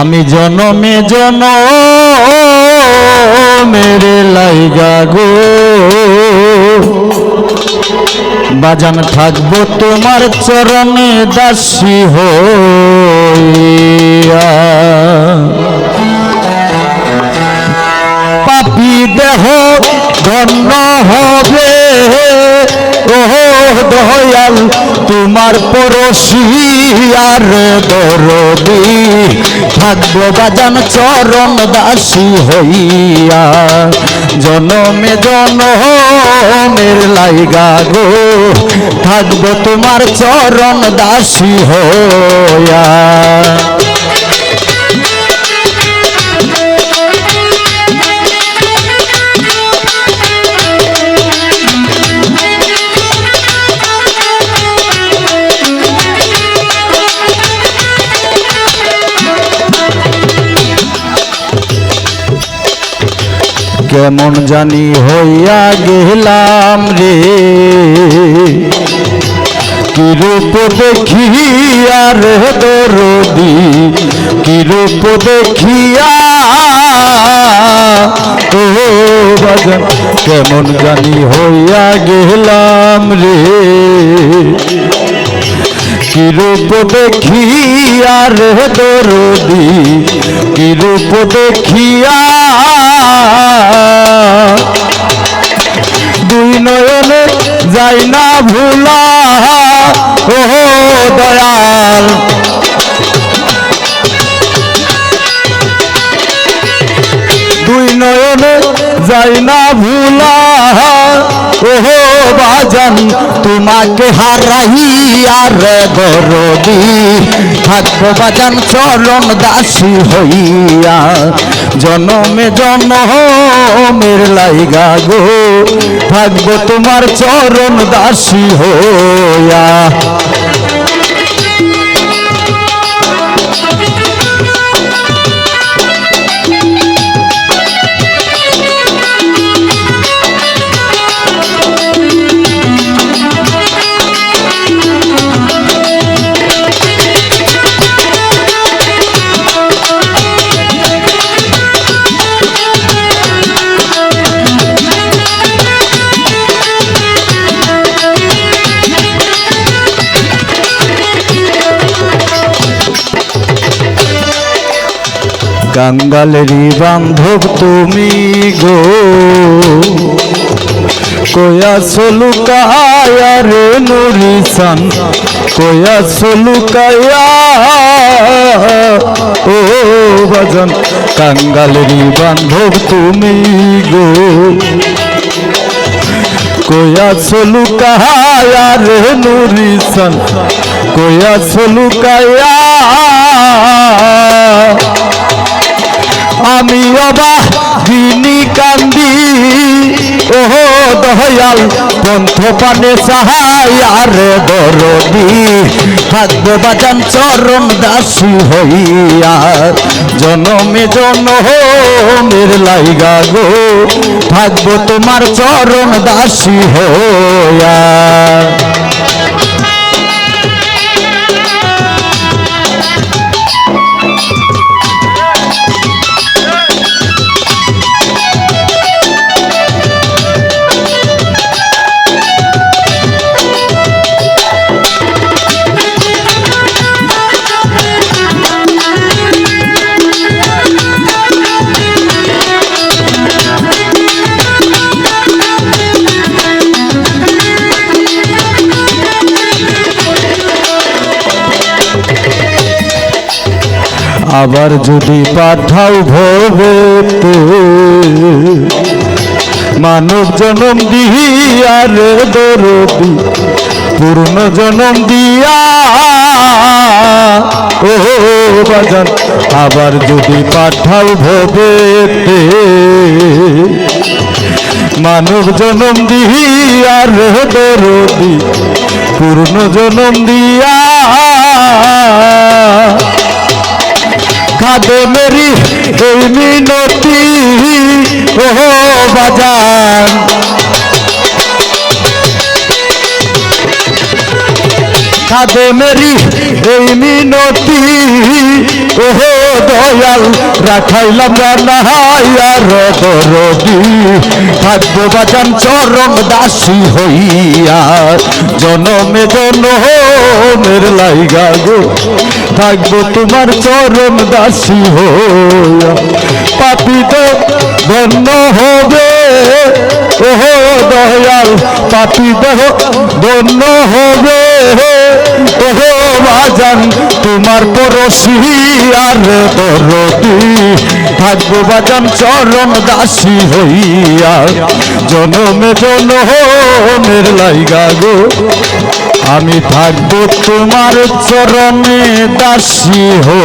আমি জনমে জন মেরে লাইগা গো। বাজান থাকব তোমার চরণে দাসী হইয়া। ধন্য হবে। ওহ, দয়াল, তোমার পরশি আর দরদি। থাকব বাজান চরণ দাসী হইয়া। জনমে জনমের লাইগা গো। থাকব তোমার চরণ দাসী হইয়া। কেমন জানি হইয়া গেলাম রে। কিরূপ দেখিয়া রে দরদি কিরূপ দেখিয়া কেমন জানি হইয়া গেলাম রে। কিরূপ দেখিয়া রে দরদি কিরূপ দেখিয়া যাই না ভুলা। ও দয়াল। দুই নয়নে যাই না ভুলা। ওহো বাজান তোমাকে হারাই আর গরবি। থাকব বাজান চরণ দাসী হইয়া, জনমে জনমের লাইগা গো থাকব তোমার চরণ দাসী হইয়া কাঙ্গালেরই বান্ধব তুমি গো। কয়া সলুকায়া রে নুরিসান কয়া সলুকায়া ও বাজন, কাঙ্গালেরই বান্ধব তুমি গো। কয়া সলুকায়া রে নুরিসান কয়া সলুকায়া অবা দিনী কান্দি। ওহ, দয়াল পন্থ পানে সাহায় আর দরদি। থাকব বাজান চরণ দাসী হইয়া, জনমে জনমের লাইগা গো। থাকব তোমার চরণ দাসী হইয়া। আবার যদি পাঠাও ভবেতে মানব জনম দিয়া রে দরদি, পূর্ণ জনম দিয়া। ও বাজান, আবার যদি পাঠাও ভবেতে মানব জনম দিয়া রে দরদি, পূর্ণ জনম দিয়া। ভাবে মেরি, এই মিনতি, ওহো, বাজান। কাঁধে মেরি, এই মিনতি, ওহো, দয়াল, রাখাইলাম না আর দরদি। থাকব বাজান চরম দাসী হইয়া, জনমে জন হো মের লাইগা গো। থাকব তোমার চরম দাসী হইয়া। পাপিত ধন্য হবে, ওহো দয়াল পাপি দেহ ধন্য হবে, ওহো বাজান তোমার পরশি আর দরদি থাকব বাজান চরণ দাসী হইয়া। জনমে জনমের লাইগা গো। আমি থাকব তোমার চরণে দাসী হো